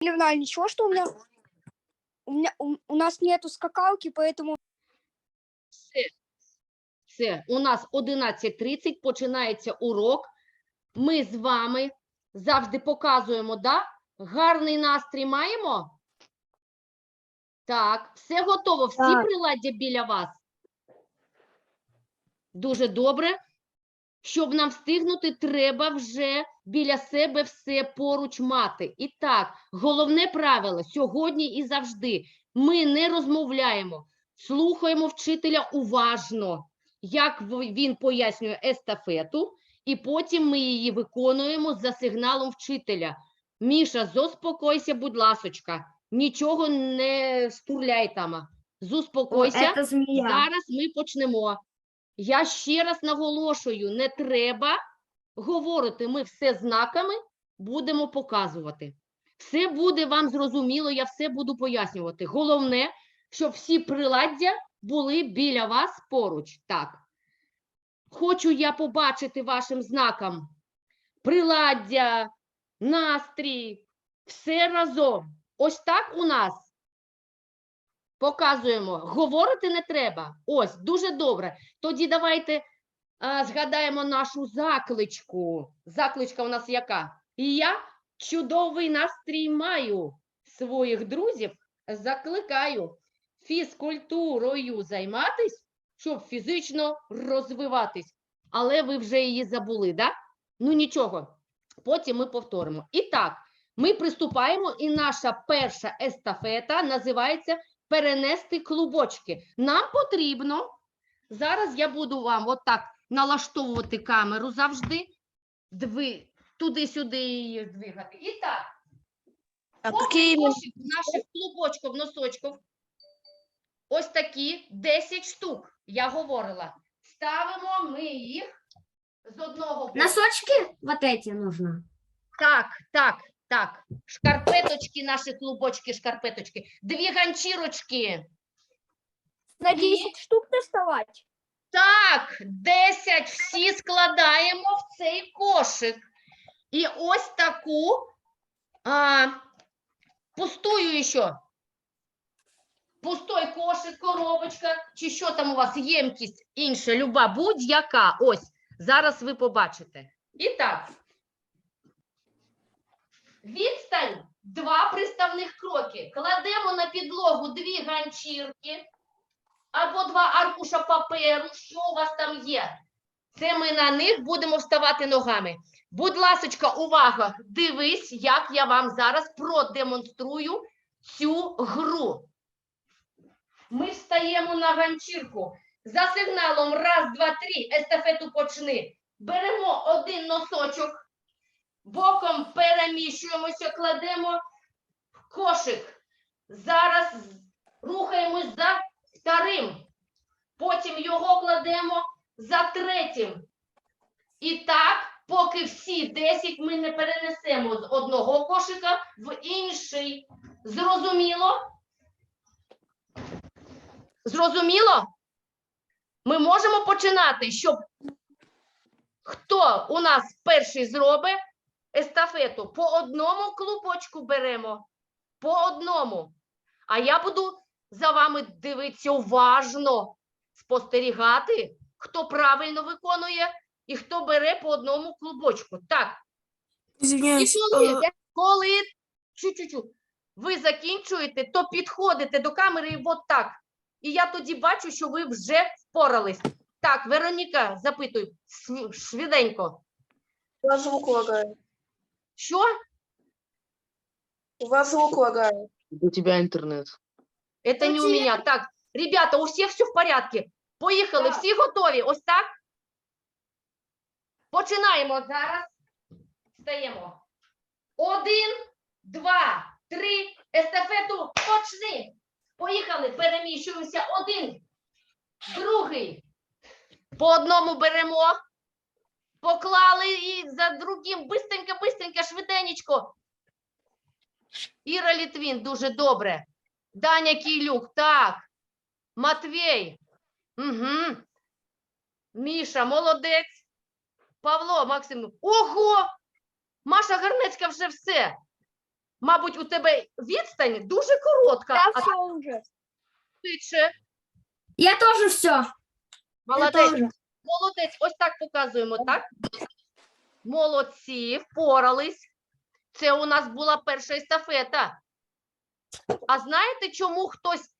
Ливна, ничего, что у меня... У, меня, у, у нас нету скакалки, поэтому Все. Все. У нас 11.30 починається урок. Ми з вами завжди показуємо, да? Гарний настрій маємо? Так, все готово. Всі Так. приладдя біля вас? Дуже добре. Щоб нам встигнути, треба вже біля себе все поруч мати. І так, головне правило сьогодні і завжди. Ми не розмовляємо, слухаємо вчителя уважно, як він пояснює естафету, і потім ми її виконуємо за сигналом вчителя. Міша, заспокойся, будь ласочка, нічого не стурляй там. Заспокойся. Это змея. Зараз ми почнемо. Я ще раз наголошую: не треба говорити. Ми все знаками будемо показувати. Все буде вам зрозуміло, я все буду пояснювати. Головне, щоб всі приладдя були біля вас поруч. Так. Хочу я побачити вашим знаком приладдя, настрій, все разом. Ось так у нас Показуємо. Говорити не треба. Ось, дуже добре. Тоді давайте а, згадаємо нашу закличку. Закличка у нас яка? І я чудовий настрій маю. Своїх друзів закликаю фізкультурою займатись, щоб фізично розвиватись. Але ви вже її забули, да? Ну нічого. Потім ми повторимо. І так, ми приступаємо, і наша перша естафета називається перенести клубочки. Нам потрібно, зараз я буду вам отак налаштовувати камеру завжди, дви, туди-сюди її двигати. І так, кошик наших клубочків, носочків, ось такі 10 штук, я говорила. Ставимо ми їх з одного боку. Носочки вот эти нужно. Так, так, так. Шкарпеточки, наші клубочки, шкарпеточки. Дві ганчірочки. На 10 штук доставать? Так, 10 всі складаємо в цей кошик. І ось таку а, пустую ще. Пустой кошик, коробочка, чи що там у вас, ємкість інша, люба, будь-яка. Ось, зараз ви побачите. І так. Відстань два приставних кроки. Кладемо на підлогу дві ганчірки або два аркуша паперу, що у вас там є. Це ми на них будемо вставати ногами. Будь ласочка, увага! Дивись, як я вам зараз продемонструю цю гру. Ми встаємо на ганчірку. За сигналом раз, два, три, естафету почни. Беремо один носочок, боком переміщуємося, кладемо в кошик. Зараз рухаємось за вторим. Потім його кладемо за третім. І так, поки всі 10 ми не перенесемо з одного кошика в інший. Зрозуміло? Зрозуміло? Ми можемо починати, щоб хто у нас перший зробить естафету. По одному клубочку беремо. По одному. А я буду за вами дивитися уважно, спостерігати, хто правильно виконує і хто бере по одному клубочку. Так, і коли, коли чу-чу-чу, ви закінчуєте, то підходите до камери і от так. І я тоді бачу, що ви вже впорались. Так, Вероніка, запитуй швиденько. Вас звук лагает. Що? У вас звук лагает. У тебя интернет. Это не у меня. Так, ребята, у всіх все в порядку. Поїхали, всі готові. Ось так. Починаємо зараз. Стаємо. Один, два, три. Естафету почни. Поїхали, переміщуємося. Один, другий. По одному беремо. Поклали і за другим. Бистренько, бистренько, швиденечко. Іра Літвін, дуже добре. Даня Кілюк, так. Матвій. Угу. Міша, молодець. Павло, Максим. Ого! Маша Гарнецька вже все. Мабуть, у тебе відстань дуже коротка, Я а все уже. швидше. Я тоже все. Молодець. Молодець, ось так показуємо, так? Молодці, впорались. Це у нас була перша естафета. А знаєте, чому хтось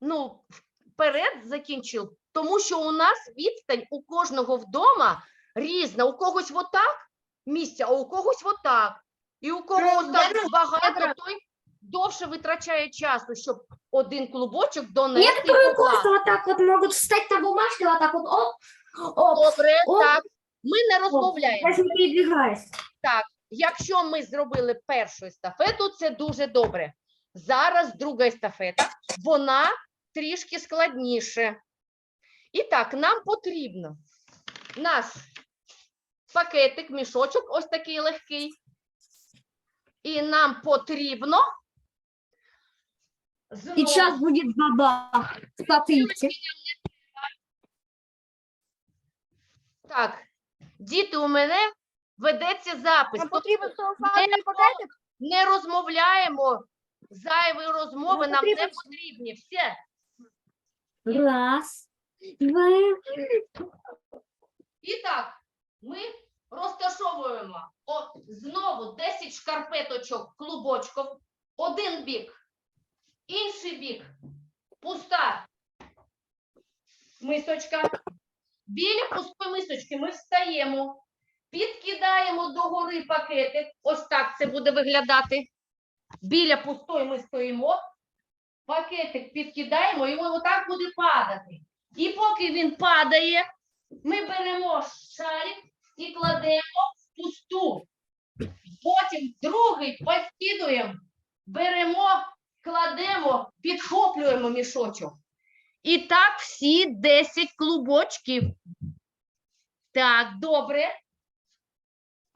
ну, вперед закінчив? Тому що у нас відстань у кожного вдома різна. У когось отак місця, а у когось отак. І у кого так багато, той довше витрачає часу, щоб один клубочок донести. Некоторые просто вот так вот могут встать на бумажке, вот так вот, оп, оп, Добре, О, так. Ми не розмовляємо. даже не передвигаясь. Якщо ми зробили першу естафету, це дуже добре. Зараз друга естафета, вона трішки складніше. І так, нам потрібно наш пакетик, мішочок, ось такий легкий. І нам потрібно. знову- Сейчас будет бабах. Смотрите. Так, діти, у мене ведеться запис. Нам потрібен целофановий пакетик. не розмовляємо зайві розмови, Ну, нам не потрібні. Все. Раз, два, І так, ми розташовуємо о, знову 10 шкарпеточок клубочком. Один бік, інший бік, пуста мисочка. Біля пустої мисочки ми встаємо, підкидаємо догори пакетик. Ось так це буде виглядати. Біля пустої ми стоїмо, пакетик підкидаємо, і він отак буде падати. І поки він падає, ми беремо шарик і кладемо в пусту. Потім другий підкидуємо, беремо, кладемо, підхоплюємо мішочок. І так всі 10 клубочків. Так, добре.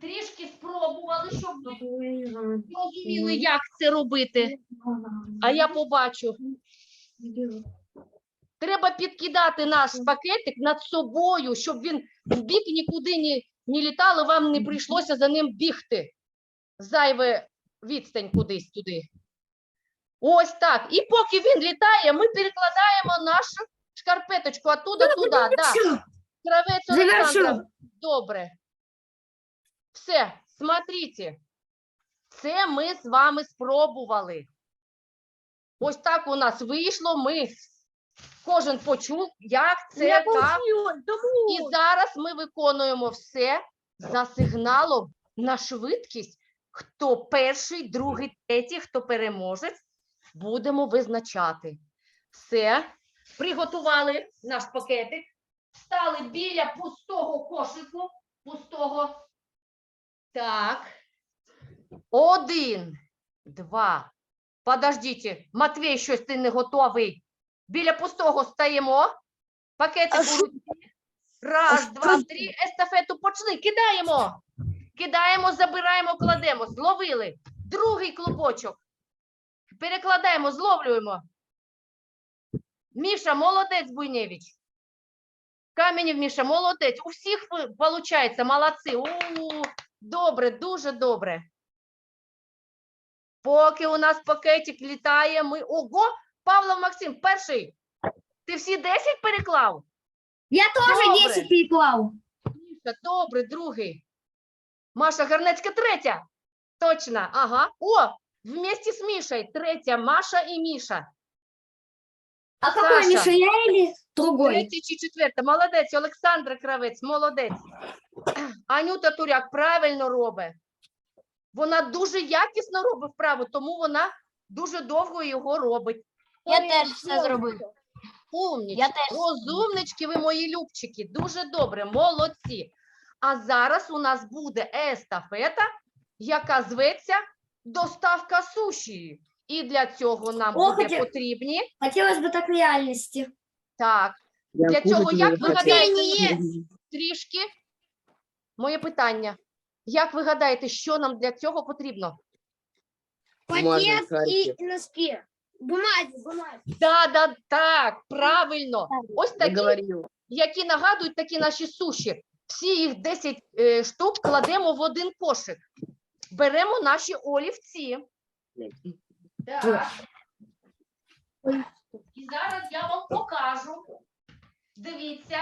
Трішки спробували, щоб ви розуміли, як це робити. А я побачу. Треба підкидати наш пакетик над собою, щоб він в бік нікуди не, не літав, і вам не прийшлося за ним бігти. Зайве відстань кудись туди. Ось так. І поки він літає, ми перекладаємо нашу шкарпеточку оттуда туди. Да. Кравець Олександра. Добре. Все, смотрите. Це ми з вами спробували. Ось так у нас вийшло. Ми кожен почув, як це Я так. Тому І зараз ми виконуємо все за сигналом на швидкість. Хто перший, другий, третій, хто переможець, будемо визначати. Все. Приготували наш пакетик, стали біля пустого кошику. Пустого. Так. Один, два. Подождіть, Матвій, щось ти не готовий. Біля пустого стаємо. Пакетик у руці. Раз, два, три. Естафету почни. Кидаємо. Кидаємо, забираємо, кладемо. Зловили. Другий клубочок. Перекладаємо, зловлюємо. Міша, молодець, Буйневич. Каменів, Міша, молодець. У всіх виходить, молодці. У, добре, дуже добре. Поки у нас пакетик літає, ми. Ого! Павло Максим, перший. Ти всі 10 переклав? Я Добре. 10 переклал. Міша, добре, другий. Маша Гарнецька третя. Точно, ага. О, вместе з Мішою. Третя Маша і Міша. А какой, Миша, я или другой? Третя чи четверта. Молодець, Олександра Кравець, молодець. Анюта Туряк правильно робить. Вона дуже якісно робить вправу, тому вона дуже довго його робить. Я теж все зробив. Умнічки, Я теж. розумнички ви мої любчики, дуже добре, молодці. А зараз у нас буде естафета, яка зветься доставка суші. І для цього нам Ох, буде яке- потрібні. Хотелось бы так в реальности. Так, Я Для цього як ви гадаєте, трішки. Моє питання. Як ви гадаєте, що нам для цього потрібно? Бумажный пакет і носки. Бумазі, бумазі. Да, да, так, правильно. Ось Я такі які нагадують такі наші суші. Всі їх 10 е, штук кладемо в один кошик. Беремо наші олівці. Так. І зараз я вам покажу. Дивіться,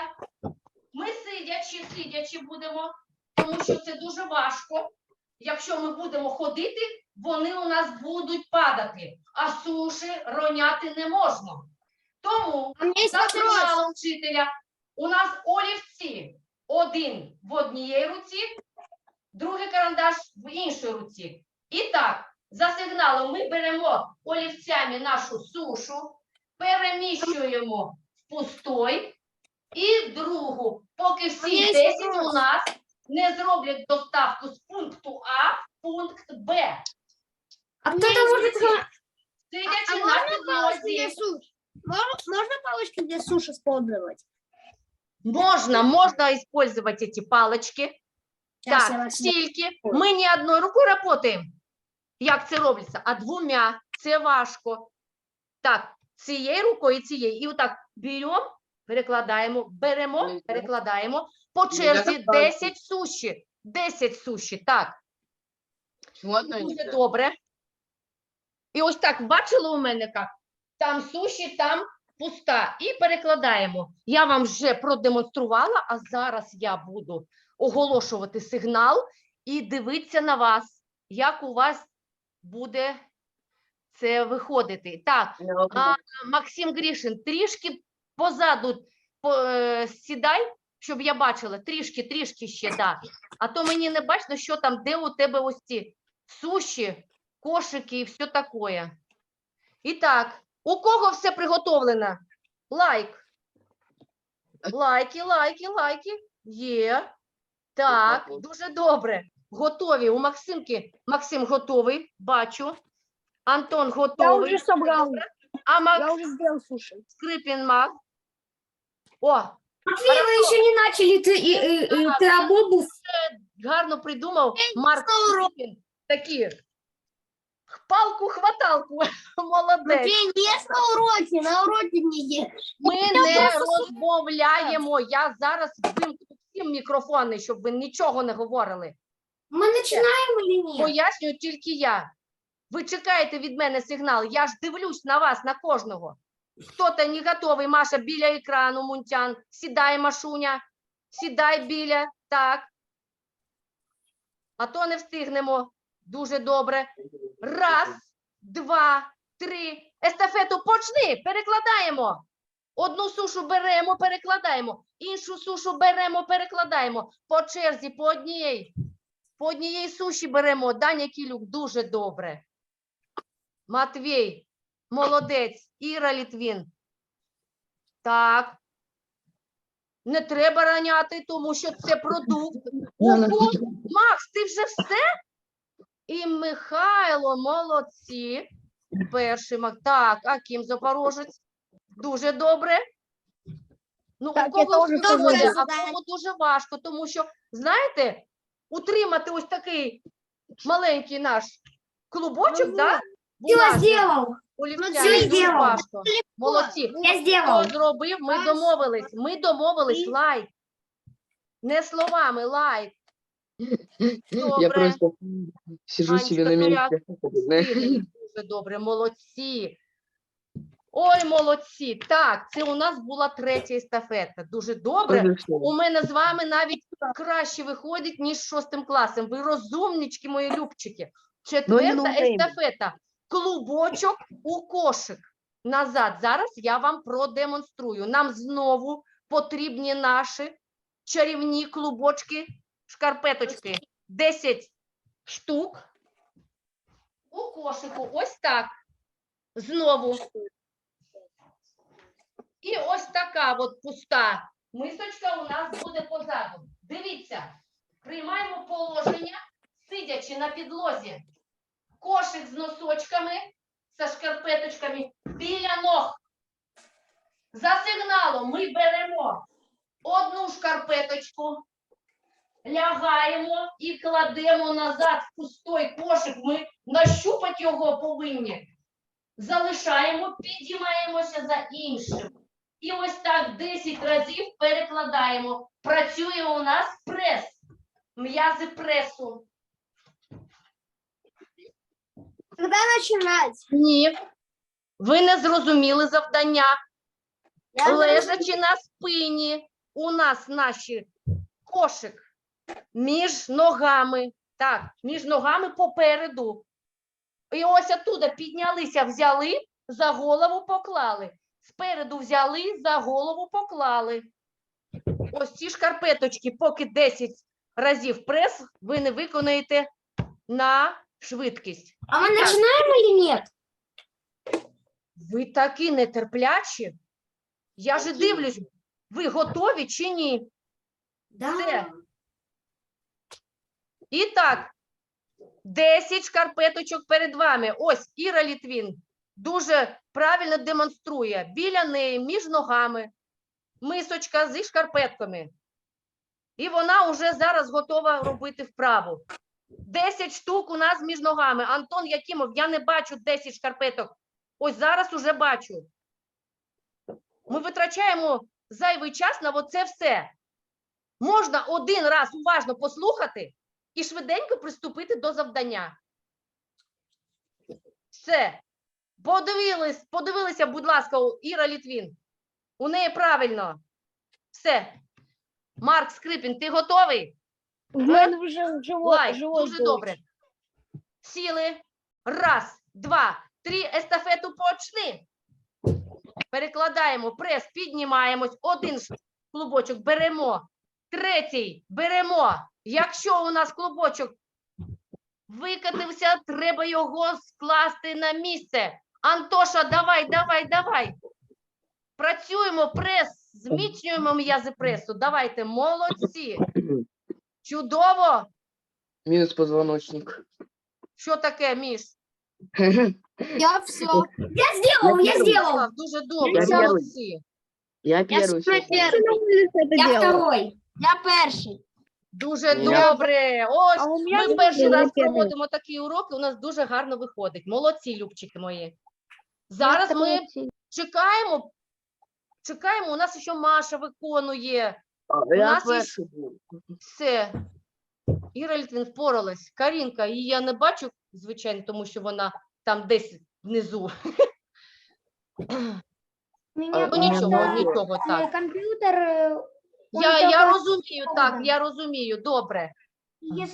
ми сидячи, сидячи будемо, тому що це дуже важко. Якщо ми будемо ходити, вони у нас будуть падати, а суші роняти не можна. Тому за сигналом вчителя у нас олівці один в одній руці, другий карандаш в іншій руці. І так, за сигналом ми беремо олівцями нашу сушу, переміщуємо в пустой і другу, поки всі є 10 у нас не зроблять доставку з пункту А в пункт Б. А кто-то может... ха- Сидячи А на палочки для підлозі. Можно палочки для суши использовать? Можно, можно использовать эти палочки. Так, возьму. тільки ми не одною рукою працюємо. Як це робиться? А двома. Це важко. Так, цією рукою і цією. І отак беремо, перекладаємо, беремо, перекладаємо. По черзі 10 суші. 10 суші. Так, дуже добре. І ось так, бачили у мене як? Там суші, там пуста. І перекладаємо. Я вам вже продемонструвала, а зараз я буду оголошувати сигнал і дивитися на вас, як у вас буде це виходити. Так, а, Максим Грішин, трішки позаду по, е, сідай, щоб я бачила. Трішки, трішки ще, да. А то мені не бачно, що там, де у тебе ось ці суші, кошики і все таке. І так, у кого все приготовлено? Лайк. Лайки, лайки, лайки. Є. Так, дуже добре. Готові. У Максимки. Максим готовий, бачу. Антон Я готовий. уже собрал. А Я Макс уже сделал суши. Скрипін Мак. О, Матвей, вы еще не начали. Ты, и- и- и ты об обувь. гарно придумав Марк скоро. Скрипін. Такі. Палку-хваталку. Молодець. Матвей, не ешь на уроке, на уроке не ешь. Ми не розмовляємо. Я зараз вимкну всім мікрофони, щоб ви нічого не говорили. Мы начинаем или нет? Пояснюю тільки я. Ви чекаєте від мене сигнал. Я ж дивлюсь на вас, на кожного. Хто-то не готовий, Маша, біля екрану, Мунтян. Сідай, Машуня. Сідай біля. Так. А то не встигнемо. Дуже добре. Раз, два, три. Естафету почни. Перекладаємо. Одну сушу беремо, перекладаємо. Іншу сушу беремо, перекладаємо. По черзі, по одній. По однієї суші беремо. Даня Кілюк, дуже добре. Матвій, молодець. Іра Літвін. Так. Не треба раняти, тому що це продукт. Ого, Макс, ти вже все? І Михайло, молодці. Перший Мак. Так, а Кім Запорожець? Дуже добре. Ну, Так, у кого я теж добре, а кому дуже важко, тому що, знаєте, утримати ось такий маленький наш клубочок, да? Все сделал. олівцями дуже важко. Молодці. Я Хто зробив? Ми домовились. Ми домовились. Лайк. Не словами, лайк. Я просто сижу себе на Анечка, месте. Сильний, Дуже добре, молодці. Ой, молодці. Так, це у нас була третя естафета. Дуже добре. У мене з вами навіть краще виходить, ніж з шостим класом. Ви розумнички, мої любчики. Четверта естафета. Клубочок у кошик. Назад. Зараз я вам продемонструю. Нам знову потрібні наші чарівні клубочки, шкарпеточки. 10 штук. У кошику. Ось так. Знову. І ось така от пуста мисочка у нас буде позаду. Дивіться, приймаємо положення, сидячи на підлозі. Кошик з носочками, з шкарпеточками біля ног. За сигналом ми беремо одну шкарпеточку, лягаємо і кладемо назад в пустой кошик. Ми нащупати його повинні. Залишаємо, підіймаємося за іншим. І ось так 10 разів перекладаємо. Працює у нас прес, м'язи пресу. Когда начинать? Ні. Ви не зрозуміли завдання. Я Лежачи на спині, у нас наші кошик між ногами. Так, між ногами попереду. І ось оттуда піднялися, взяли, за голову поклали. Спереду взяли, за голову поклали. Ось ці шкарпеточки, поки 10 разів прес, ви не виконаєте на швидкість. А мы начинаем или нет? Ви такі нетерплячі. Я же дивлюсь, ви готові чи ні? Да. Все. І так, 10 шкарпеточок перед вами. Ось Іра Літвін дуже правильно демонструє. Біля неї, між ногами, мисочка зі шкарпетками. І вона вже зараз готова робити вправу. 10 штук у нас між ногами. Антон Якимов, я не бачу 10 шкарпеток. Ось зараз уже бачу. Ми витрачаємо зайвий час на оце все. Можна один раз уважно послухати і швиденько приступити до завдання. Все. Подивились, подивилися, будь ласка, Іра Літвін. У неї правильно. Все. Марк Скрипін, ти готовий? В мене вже живот, Лайк, живот дуже болить. добре. Сіли. Раз, два, три. Естафету почни. Перекладаємо прес, піднімаємось. Один клубочок беремо. Третій беремо. Якщо у нас клубочок викатився, треба його скласти на місце. Антоша, давай, давай, давай. Працюємо прес, зміцнюємо м'язи пресу. Давайте, молодці. Чудово. Минус позвоночник. Що таке, Міш? Я все. Я сделал, я первый. сделал. Слав, Дуже добре, Я перший. молодці. Я первый. всё. Я второй. Я перший. Дуже Я- добре. Ось А у мене ми не перший було раз першого. проводимо такі уроки. У нас дуже гарно виходить. Молодці, любчики мої. Зараз ми чекаємо. Чекаємо. У нас ще Маша виконує. А, Я нас є перший був. Все. Іра Літвін впоралась. Карінка, її я не бачу, звичайно, тому що вона там десь внизу. Меня Ну нічого, нічого так. Компьютер, э, Я, я розумію, так, я розумію, добре.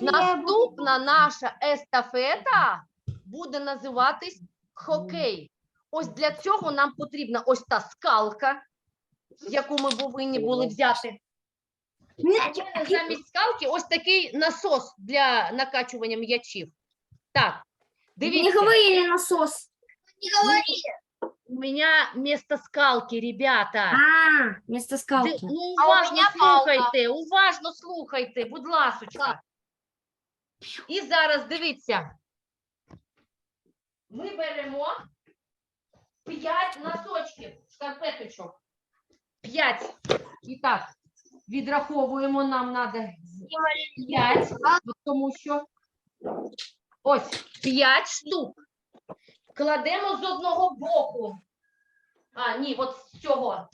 Наступна наша естафета буде називатись хокей. Ось для цього нам потрібна ось та скалка, яку ми повинні були взяти. Замість скалки ось такий насос для накачування м'ячів. Так, дивіться. Не говорили насос. у мене вместо скалки, ребята. А, вместо Ди- скалки. Ну, А у уважно мене палка. слухайте, уважно слухайте, будь ласочка. І зараз дивіться. Ми беремо 5 носочків, шкарпеточок. 5. І так, відраховуємо, нам треба 5, тому що ось 5 штук. Кладемо з одного боку. А, ні, от з цього.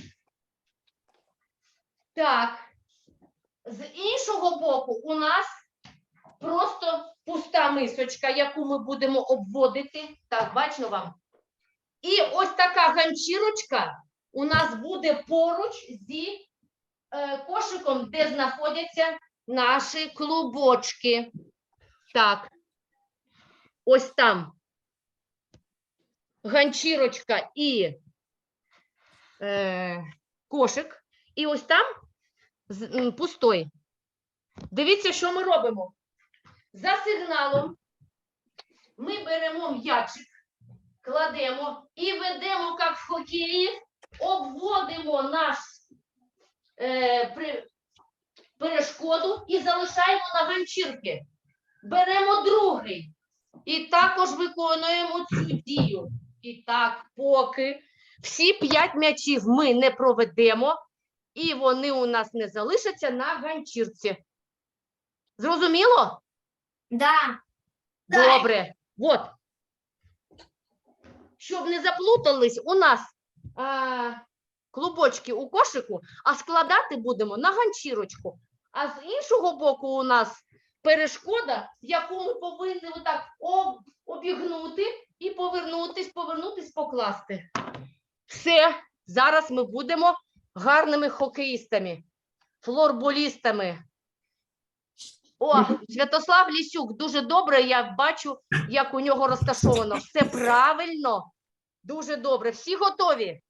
Так. З іншого боку у нас просто пуста мисочка, яку ми будемо обводити. Так, бачно вам. І ось така ганчірочка у нас буде поруч зі е, кошиком, де знаходяться наші клубочки. Так. Ось там ганчірочка і е, кошик. І ось там пустой. Дивіться, що ми робимо. За сигналом ми беремо м'ячик, кладемо і ведемо, як в хокеї, обводимо наш е, при, перешкоду і залишаємо на ганчірки. Беремо другий і також виконуємо цю дію. І так, поки всі п'ять м'ячів ми не проведемо, і вони у нас не залишаться на ганчірці. Зрозуміло? Да. Добре. От. Щоб не заплутались, у нас а, клубочки у кошику, а складати будемо на ганчірочку. А з іншого боку у нас перешкода, яку ми повинні отак об, обігнути і повернутись, повернутись, покласти. Все, зараз ми будемо гарними хокеїстами, флорболістами. О, Святослав Лісюк, дуже добре. Я бачу, як у нього розташовано. Все правильно. Дуже добре. Всі готові?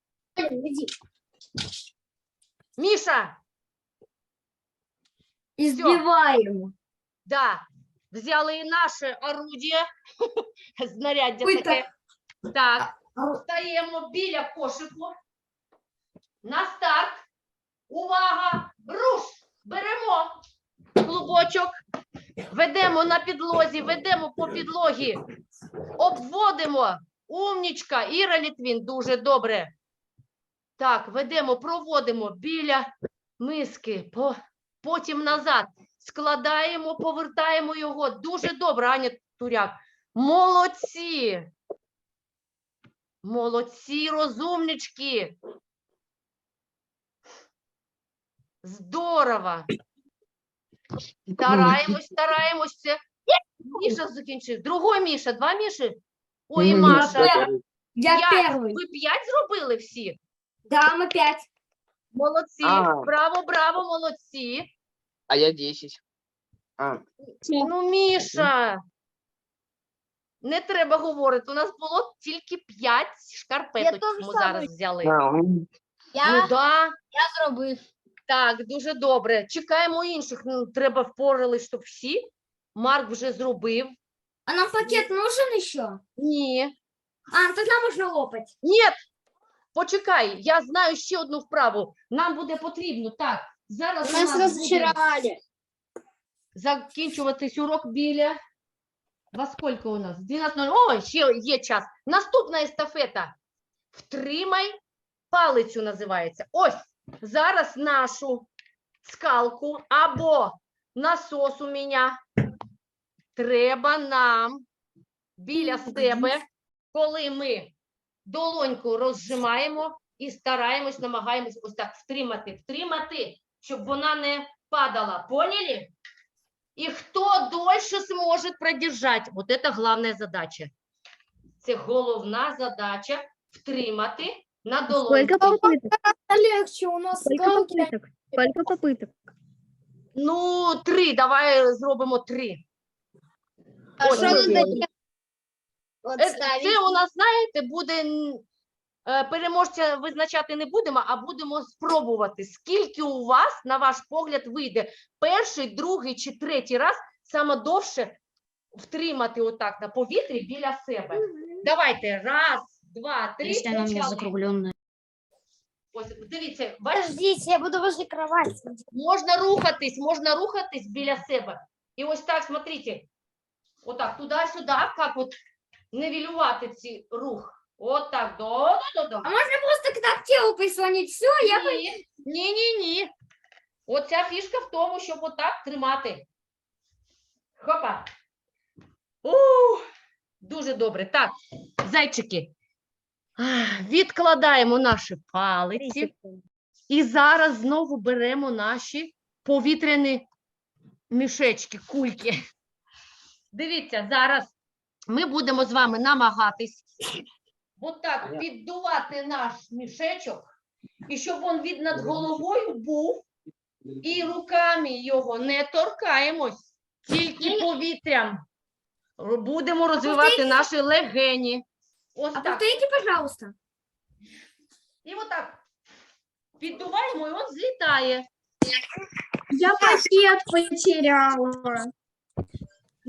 Міша, Избиваем. да, взяли і наше орудие, знаряддя Ой, таке. Так, стаємо біля кошику. На старт. Увага! Руш! Беремо клубочок, ведемо на підлозі, ведемо по підлогі, обводимо. Умнічка, Іра Літвін, дуже добре. Так, ведемо, проводимо біля миски, по, потім назад. Складаємо, повертаємо його. Дуже добре, Аня Туряк. Молодці! Молодці, розумнички. Здорово. Стараємось, стараємось. Міша закінчив. Другой Міша, два Міші. Ой. Маша. Я П'ять. первый. Ви п'ять зробили всі? Да, мы пять. Молодці. А. Браво, браво, молодці. А я 10. А, Ну, Міша. Не треба говорити. У нас було тільки п'ять шкарпеток. теж Ми саме. зараз взяли. а, м, Ну да. Я зробив. Так, дуже добре. Чекаємо інших. Ну, треба впорались, щоб всі. Марк вже зробив. А нам пакет нужен еще? Ні. А, тогда можно лопать. Ні. Почекай, я знаю ще одну вправу. Нам буде потрібно. Так, зараз у Нас буде розчарували. закінчуватись урок біля. Во скільки у нас? 12.00. О, ще є час. Наступна естафета. Втримай палицю називається. Ось зараз нашу скалку або насос у мене треба нам біля себе, коли ми долоньку розжимаємо і стараємось, намагаємось ось так втримати, втримати, щоб вона не падала. Поняли? И кто дольше сможет продержать? Вот это главная задача. Це головна задача втримати на долоньку. попыток? Легче, у нас Сколько скалки. попыток? Сколько попыток? Ну, три, давай зробимо три. А Ось, що ось. Е, Це у нас, знаєте, буде е, переможця визначати не будемо, а будемо спробувати, скільки у вас, на ваш погляд, вийде перший, другий чи третій раз саме довше втримати отак на повітрі біля себе. Давайте, раз, два, три. почали. закругленная. Ось, дивіться, бачите, Подождите, я буду возле кровати. можна рухатись, можна рухатись біля себе. І ось так, смотрите, отак, туди-сюди, як от нивелювати ці рух. Отак, до, до, до, до. А можно просто к телу прислонить? Все, я... Ні, ні, ні, ні. Оця фішка в тому, щоб отак тримати. Хопа. Ух, дуже добре. Так, зайчики. ах, Відкладаємо наші палиці. І зараз знову беремо наші повітряні мішечки, кульки. Дивіться, зараз ми будемо з вами намагатись отак піддувати наш мішечок, і щоб він від над головою був, і руками його не торкаємось, тільки повітрям. Будемо розвивати наші легені. Ось А так. повторите, пожалуйста. І отак. Піддуваємо, і він злітає. Я пакет потеряла.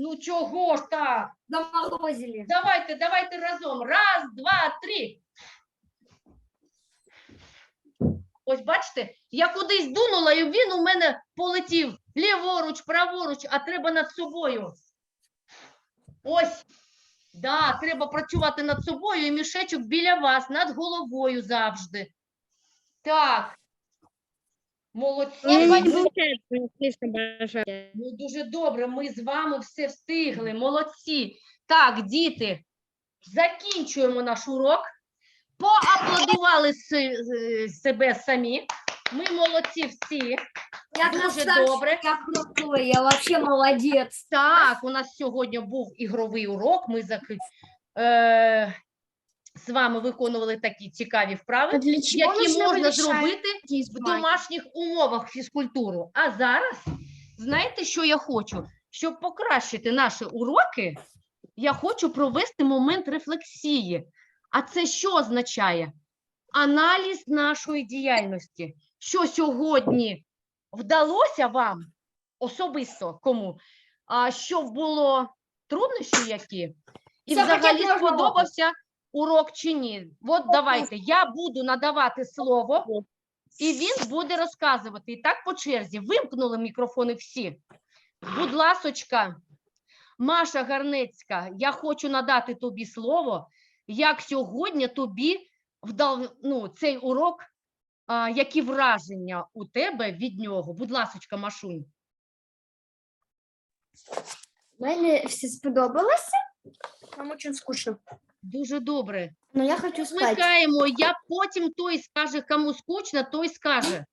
Ну чого ж так? Заморозили. Давайте, давайте разом. Раз, два, три. Ось бачите, я кудись дунула, і він у мене полетів ліворуч, праворуч, а треба над собою. Ось. Да, треба працювати над собою і мішечок біля вас, над головою завжди. Так. Молодці. Ну, дуже добре, ми з вами все встигли, молодці. Так, діти, закінчуємо наш урок. Поаплодували е, себе самі. Ми молодці всі. Я Дуже красавчик, добре. я крутой, я вообще молодец. Так, у нас сьогодні був ігровий урок. Ми зак... е... з вами виконували такі цікаві вправи, які можна зробити в домашніх умовах фізкультуру. А зараз, знаєте, що я хочу? Щоб покращити наші уроки, я хочу провести момент рефлексії. А це що означає? Аналіз нашої діяльності. Що сьогодні вдалося вам особисто кому? А що було труднощі які? І Це взагалі сподобався урок чи ні? От давайте, я буду надавати слово, і він буде розказувати. І так по черзі. Вимкнули мікрофони всі. Будь ласочка, Маша Гарнецька, я хочу надати тобі слово, як сьогодні тобі вдав ну, цей урок, а, які враження у тебе від нього. Будь ласочка, Машунь. Мені все сподобалося. Нам очень скучно. Дуже добре. Но я хочу спать. Вмикаємо, я потім той скаже, кому скучно, той скаже.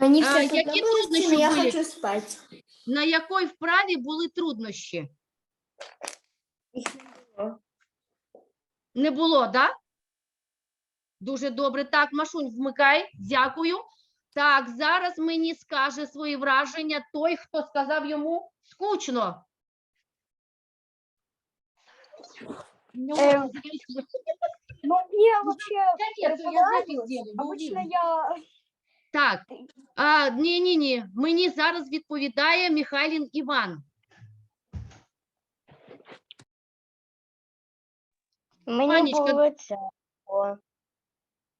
Мені А, які труднощі но я були? хочу спать. На якій вправі були труднощі? Не було. Не було, так? Да? Дуже добре. Так, Машунь, вмикай. Дякую. Так, зараз мені скаже свої враження той, хто сказав йому скучно. Ну, Эм, Ну, мне вообще Конечно, я запись понравилось. сделаю, вы Обычно увидите. я... Так, а, ні, ні, ні. Мені зараз відповідає Михайлін Іван. Мені Панічка. було цікаво.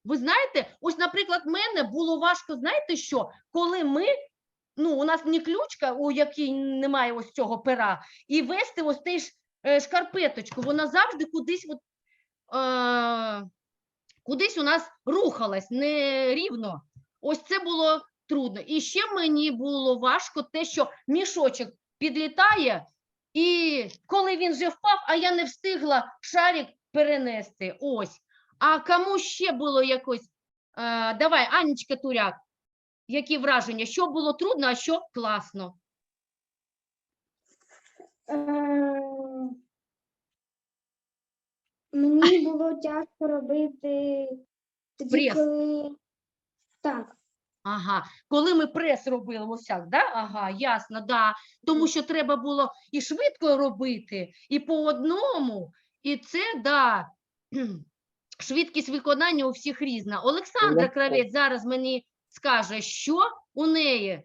Ви знаєте, ось, наприклад, мене було важко, знаєте що, коли ми, ну, у нас не ключка, у якій немає ось цього пера, і вести ось цей ж е, шкарпеточку, вона завжди кудись, от, е, кудись у нас рухалась нерівно. Ось це було трудно. І ще мені було важко те, що мішочок підлітає, і коли він вже впав, а я не встигла шарик перенести. Ось. А кому ще було якось? Е, давай, Анечка Туряк, які враження? Що було трудно, а що класно? Ем, Мені було тяжко робити тоді, Прес. коли так. Ага, коли ми прес робили ось так, да? Ага, ясно, да. Тому що треба було і швидко робити, і по одному, і це, да, швидкість виконання у всіх різна. Олександра Кравець зараз мені скаже, що у неї.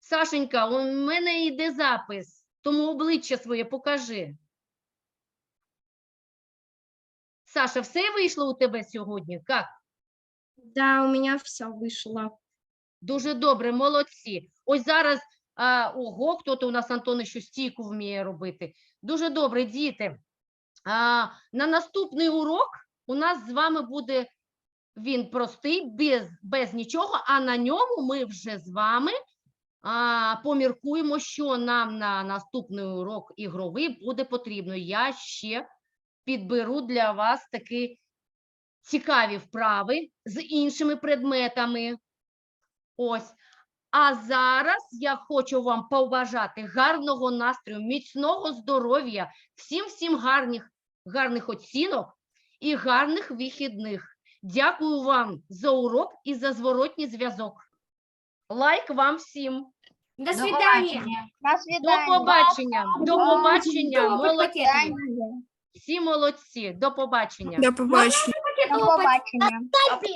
Сашенька, у мене йде запис, тому обличчя своє покажи. Саша, все вийшло у тебе сьогодні? Як? Да, у меня все вышло. Дуже добре, молодці. Ось зараз, а, ого, хто-то у нас Антон ще стійку вміє робити. Дуже добре, діти. А, на наступний урок у нас з вами буде він простий, без, без нічого, а на ньому ми вже з вами а, поміркуємо, що нам на наступний урок ігровий буде потрібно. Я ще підберу для вас такі цікаві вправи з іншими предметами. Ось. А зараз я хочу вам побажати гарного настрою, міцного здоров'я, всім всім гарних, гарних оцінок і гарних вихідних. Дякую вам за урок і за зворотній зв'язок. Лайк вам всім. До свидания. До До побачення. До побачення. Молодці. Всі молодці. До побачення. До побачення. До побачення.